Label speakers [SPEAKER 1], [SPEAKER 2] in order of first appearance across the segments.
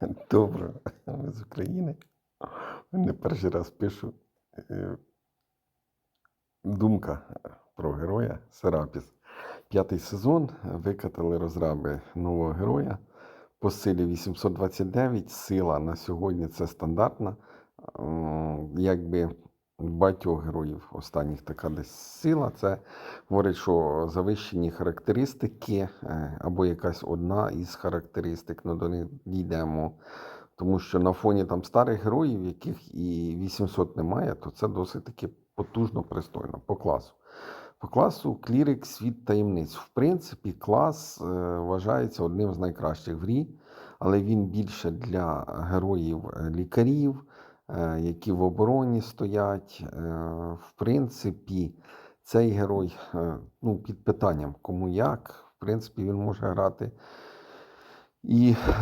[SPEAKER 1] Добре, ми з України. Не перший раз пишу. Е, Думка про героя Серапіс. П'ятий сезон викатали розраби нового героя по силі 829. Сила на сьогодні це стандартна. Якби багатьох героїв останніх така десь сила. Це говорить, що завищені характеристики е, або якась одна із характеристик, ну до них дійдемо. Тому що на фоні там старих героїв, яких і 800 немає, то це досить таки потужно пристойно по класу. По класу клірик світ таємниць. В принципі, клас е, вважається одним з найкращих в грі, але він більше для героїв е, лікарів, е, які в обороні стоять. Е, в принципі, цей герой е, ну, під питанням, кому як. В принципі, він може грати і е,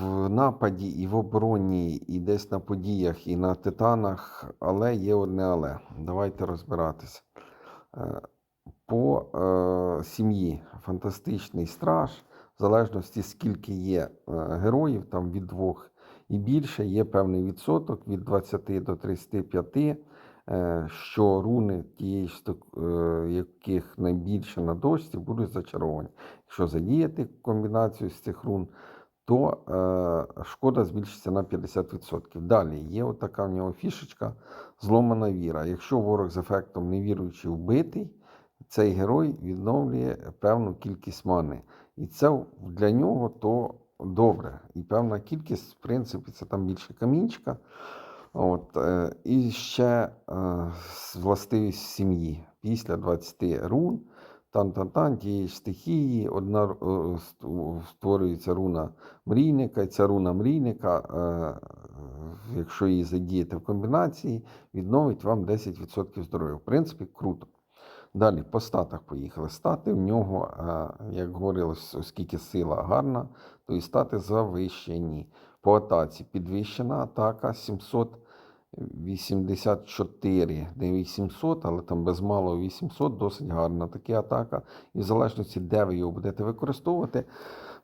[SPEAKER 1] в нападі, і в обороні, і десь на подіях, і на титанах, але є одне але. Давайте розбиратися. Е, По е, сім'ї фантастичний страж, в залежності скільки є е, героїв, там від двох і більше, є певний відсоток від 20 до 35, е, що руни тієї е, яких найбільше на дошці, будуть зачаровані. Якщо задіяти комбінацію з цих рун, то е, шкода збільшиться на 50%. Далі є отака в нього фішечка зломана віра. Якщо ворог з ефектом невіруючий вбитий, цей герой відновлює певну кількість мани. І це для нього то добре. І певна кількість, в принципі, це там більше камінчика. От, е, і ще е, властивість сім'ї. Після 20 рун, тан-тан-тан, тієї стихії, одна е, створюється руна мрійника, і ця руна мрійника, якщо її задіяти в комбінації, відновить вам 10% здоров'я. В принципі, круто. Далі по статах поїхали. Стати в нього, е, як говорилось, оскільки сила гарна, то і стати завищені. По атаці підвищена атака 784, не 800, але там без малого 800, досить гарна така атака. І в залежності, де ви його будете використовувати,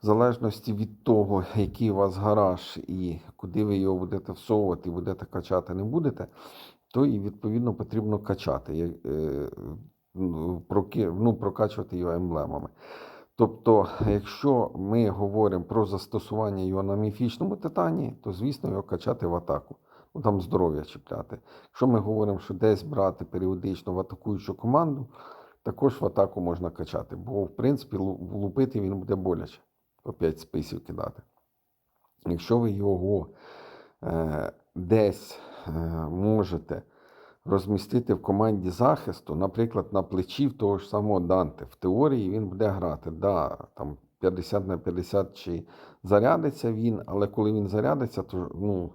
[SPEAKER 1] в залежності від того, який у вас гараж і куди ви його будете всовувати, будете качати, не будете, то і відповідно потрібно качати. Ну, прокачувати його емблемами. Тобто, якщо ми говоримо про застосування його на міфічному титані, то звісно його качати в атаку. Ну там здоров'я чіпляти. Якщо ми говоримо, що десь брати періодично в атакуючу команду, також в атаку можна качати, бо в принципі лупити він буде боляче, по 5 списів кидати. Якщо ви його е, десь е, можете розмістити в команді захисту, наприклад, на плечі в того ж самого Данте. В теорії він буде грати. Да, там 50 на 50 чи зарядиться він, але коли він зарядиться, то ну,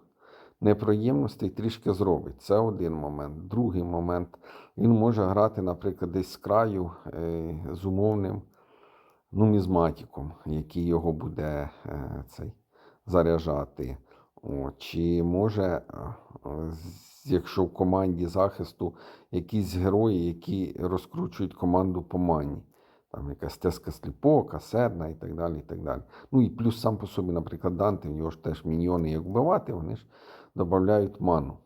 [SPEAKER 1] неприємностей трішки зробить. Це один момент. Другий момент, він може грати, наприклад, десь з краю е, з умовним нумізматиком, який його буде е, цей, заряджати. Чи може, е, якщо в команді захисту якісь герої, які розкручують команду по мані, там якась теска сліпока, седна і так далі. і так далі. Ну і плюс сам по собі, наприклад, Данте, в нього ж теж міньйони як вбивати, вони ж додають ману.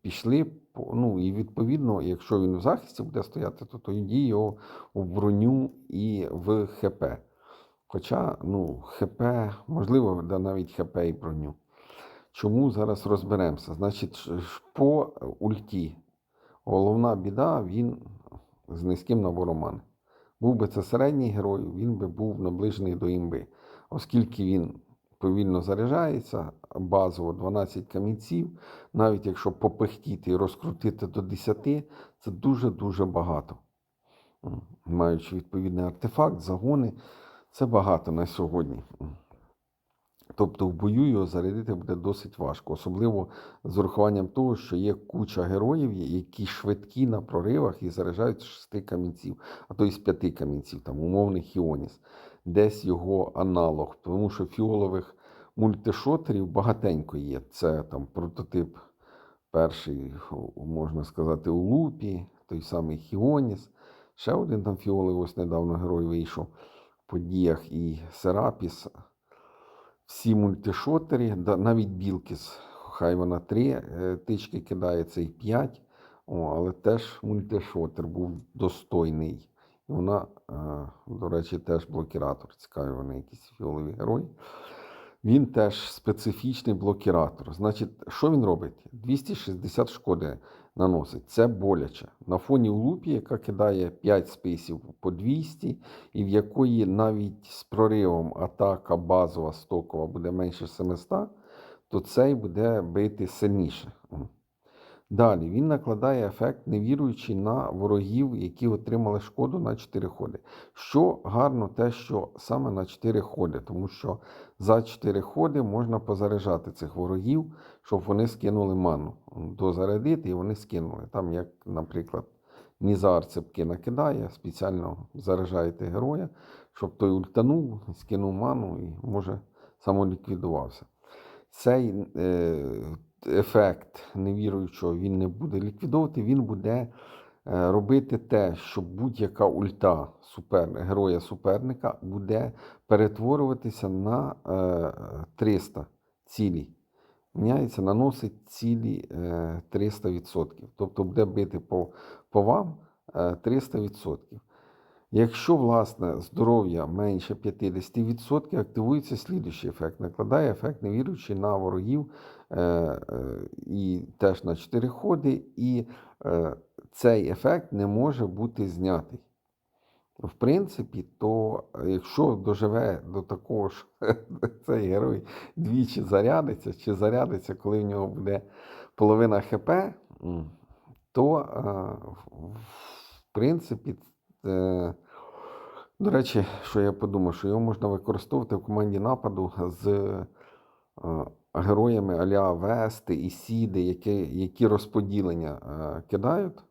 [SPEAKER 1] Пішли, ну і відповідно, якщо він в захисті буде стояти, то тоді його в броню і в ХП. Хоча, ну, ХП, можливо, навіть ХП і броню. Чому зараз розберемося? Значить, по ульті. Головна біда, він з низьким набором мани. Був би це середній герой, він би був наближений до імби. Оскільки він повільно заряджається, базово 12 камінців, навіть якщо попихтіти і розкрутити до 10, це дуже-дуже багато. Маючи відповідний артефакт, загони, це багато на сьогодні. Тобто в бою його зарядити буде досить важко, особливо з урахуванням того, що є куча героїв, які швидкі на проривах і заряджають з шести камінців, а то й з п'яти камінців, там умовний Хіоніс, десь його аналог, тому що фіолових мультишотерів багатенько є. Це там прототип перший, можна сказати, у лупі, той самий Хіоніс. Ще один там фіоловий, ось недавно герой вийшов в подіях і Серапіс. Всі мультишотери, навіть білки, з- хай вона три е, тички кидає, це і п'ять. О, але теж мультишотер був достойний. І вона, е, до речі, теж блокіратор. Цікаві вони якісь фіолові герої. Він теж специфічний блокіратор. Значить, що він робить? 260 шкоди наносить. Це боляче. На фоні лупі, яка кидає 5 списів по 200, і в якої навіть з проривом атака базова стокова буде менше 700, то цей буде бити сильніше. Далі він накладає ефект, невіруючи на ворогів, які отримали шкоду на 4 ходи. Що гарно, те, що саме на 4 ходи, тому що за 4 ходи можна позаряджати цих ворогів, щоб вони скинули ману. Дозарядити і вони скинули. Там, як, наприклад, Нізар цепки накидає, спеціально заряджаєте героя, щоб той ультанув, скинув ману і може самоліквідувався. Цей е, ефект невіруючого він не буде ліквідовувати, він буде е, робити те, що будь-яка ульта супер, героя суперника буде перетворюватися на е, 300 цілі. Міняється, наносить цілі е, 300%. Тобто буде бити по, по вам е, 300%. Якщо, власне, здоров'я менше 50%, активується слідуючий ефект. Накладає ефект, не віруючи на ворогів е, е, і теж на 4 ходи, і е, цей ефект не може бути знятий. В принципі, то е, якщо доживе до такого ж цей герой двічі зарядиться, чи зарядиться, коли в нього буде половина ХП, то е, в- принципі, е, до речі, що я подумав, що його можна використовувати в команді нападу з е, героями Аля Вести і Сіди, які, які розподілення е, кидають,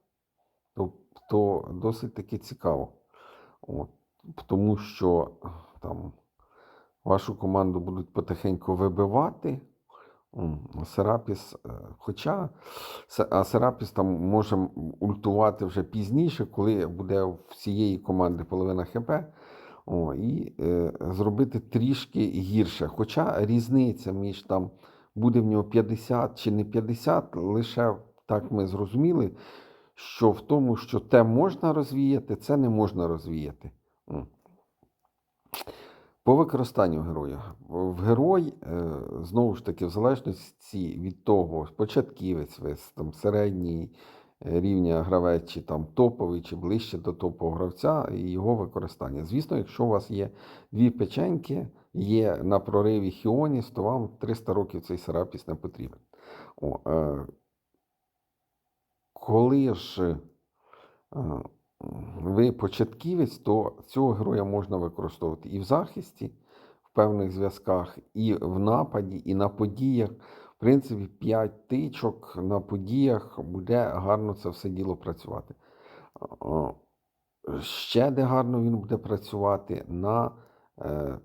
[SPEAKER 1] то, то досить таки цікаво. От, тому що там вашу команду будуть потихеньку вибивати. Серапіс, хоча а Серапіс там може ультувати вже пізніше, коли буде всієї команди половина ХП. О, і е, зробити трішки гірше. Хоча різниця між там буде в нього 50 чи не 50, лише так ми зрозуміли, що в тому, що те можна розвіяти, це не можна розвіяти. По використанню героя. В герой, е, знову ж таки, в залежності від того, початківець, ви там середній рівня гравець, чи там топовий, чи ближче до топового гравця, і його використання. Звісно, якщо у вас є дві печеньки, є на прориві Хіоніс, то вам 300 років цей серапіс не потрібен. О, е, коли ж е, ви початківець, то цього героя можна використовувати і в захисті, в певних зв'язках, і в нападі, і на подіях. Принципі, 5 тичок на подіях буде гарно це все діло працювати. Ще де гарно він буде працювати на е,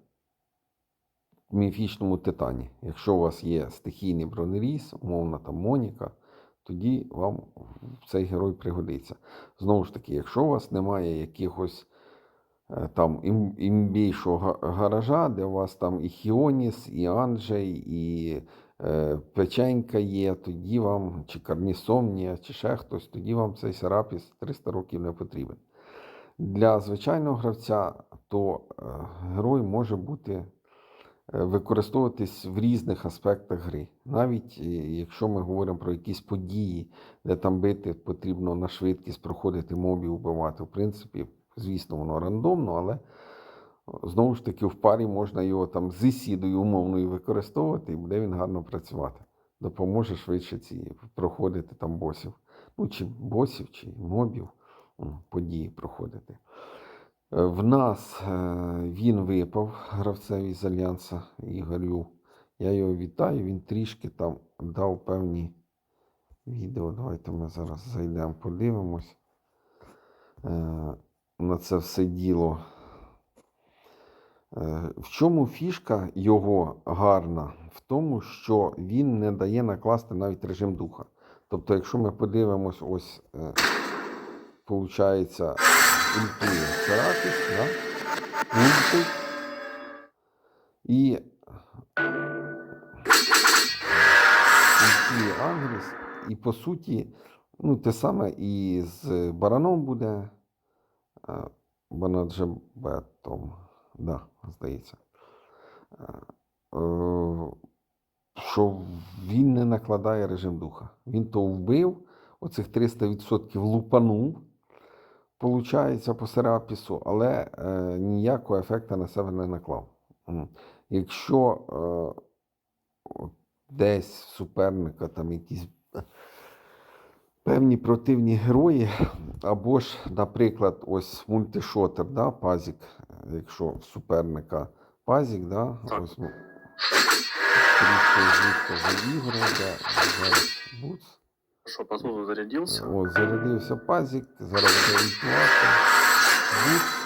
[SPEAKER 1] міфічному титані. Якщо у вас є стихійний бронеріз, умовно там Моніка, тоді вам цей герой пригодиться. Знову ж таки, якщо у вас немає якихось там ім- імбійшого гаража, де у вас там і Хіоніс, і Анджей, і е, Печенька є, тоді вам, чи Карнісомнія, чи ще хтось, тоді вам цей Серапіс 300 років не потрібен. Для звичайного гравця то е, герой може бути е, використовуватись в різних аспектах гри. Навіть е, якщо ми говоримо про якісь події, де там бити потрібно на швидкість проходити мобів, вбивати. В принципі, звісно, воно рандомно, але знову ж таки в парі можна його там з сідою умовною використовувати, і буде він гарно працювати. Допоможе швидше ці проходити там босів. Ну, чи босів, чи мобів події проходити. Е, В нас е, він випав гравцеві з Альянса Ігорю. Я його вітаю. Він трішки там дав певні відео. Давайте ми зараз зайдемо, подивимось е, на це все діло. Е, В чому фішка його гарна? В тому, що він не дає накласти навіть режим духа. Тобто, якщо ми подивимось, ось е, получається ультує Серапіс, да? І ульті Ангріс. І по суті, ну, те саме і з бараном буде. Банаджебетом. Да, здається. Е, Що він не накладає режим духа. Він то вбив, оцих 300% лупанув, получається по серапісу, але е, ніякого ефекту на себе не наклав. Якщо е, десь суперника там якісь певні противні герої, або ж, наприклад, ось мультишотер, да, пазік, якщо в суперника пазік, да, ось ну, трішки буц.
[SPEAKER 2] Посуду зарядился.
[SPEAKER 1] Ось зарядився пазік, зараз. Буц.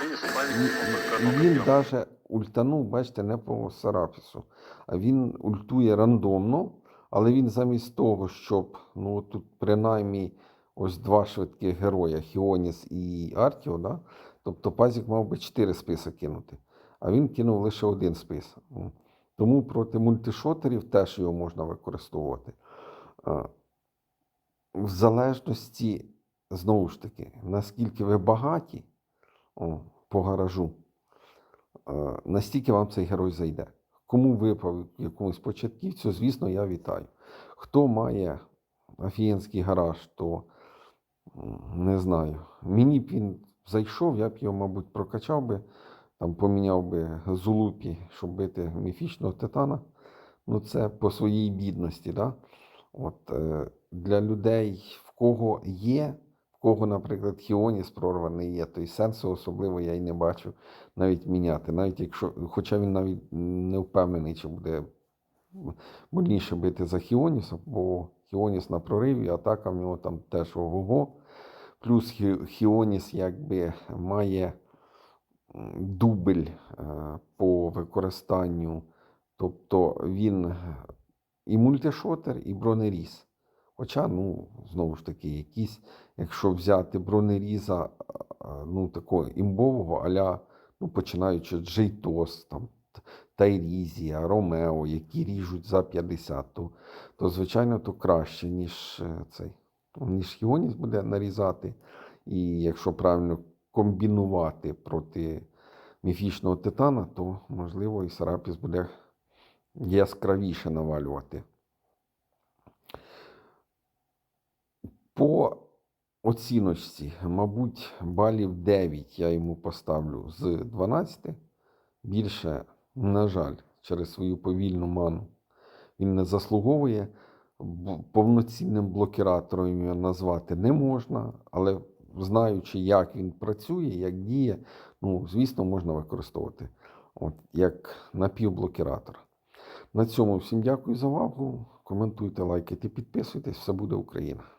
[SPEAKER 1] І, і він навіть ультанув, бачите, не по Сарапісу, а він ультує рандомно, але він замість того, щоб ну тут принаймні ось два швидких героя Хіоніс і Артіо, да? тобто Пазік мав би чотири списи кинути, а він кинув лише один спис. Тому проти мультишотерів теж його можна використовувати. В залежності, знову ж таки, наскільки ви багаті по гаражу, е, настільки вам цей герой зайде. Кому випав якомусь початківцю, звісно, я вітаю. Хто має офігенський гараж, то не знаю. Мені б він зайшов, я б його, мабуть, прокачав би, там поміняв би зулупі, щоб бити міфічного титана. Ну, це по своїй бідності. Да? От, е, для людей, в кого є, кого, наприклад, Хіоніс прорваний є, то й сенсу особливо я й не бачу навіть міняти. Навіть якщо, хоча він навіть не впевнений, чи буде больніше бити за Хіоніса, бо Хіоніс на прориві, атака в нього там теж ого-го. Плюс Хіоніс якби має дубль е, по використанню. Тобто він і мультишотер, і бронеріз. Хоча, ну, знову ж таки, якісь, якщо взяти бронеріза, ну, такого імбового, аля, ну, починаючи Джейтос, там, Тайрізія, Ромео, які ріжуть за 50, то, то звичайно, то краще, ніж е, цей. Ніж Хіоніс буде нарізати. І якщо правильно комбінувати проти міфічного титана, то можливо і Сарапіс буде яскравіше навалювати. По оціночці, мабуть, балів 9 я йому поставлю з 12. Більше, на жаль, через свою повільну ману він не заслуговує. Повноцінним блокіратором його назвати не можна, але знаючи, як він працює, як діє, ну, звісно, можна використовувати от, як напівблокіратор. На цьому всім дякую за увагу. Коментуйте, лайкайте, підписуйтесь. Все буде Україна!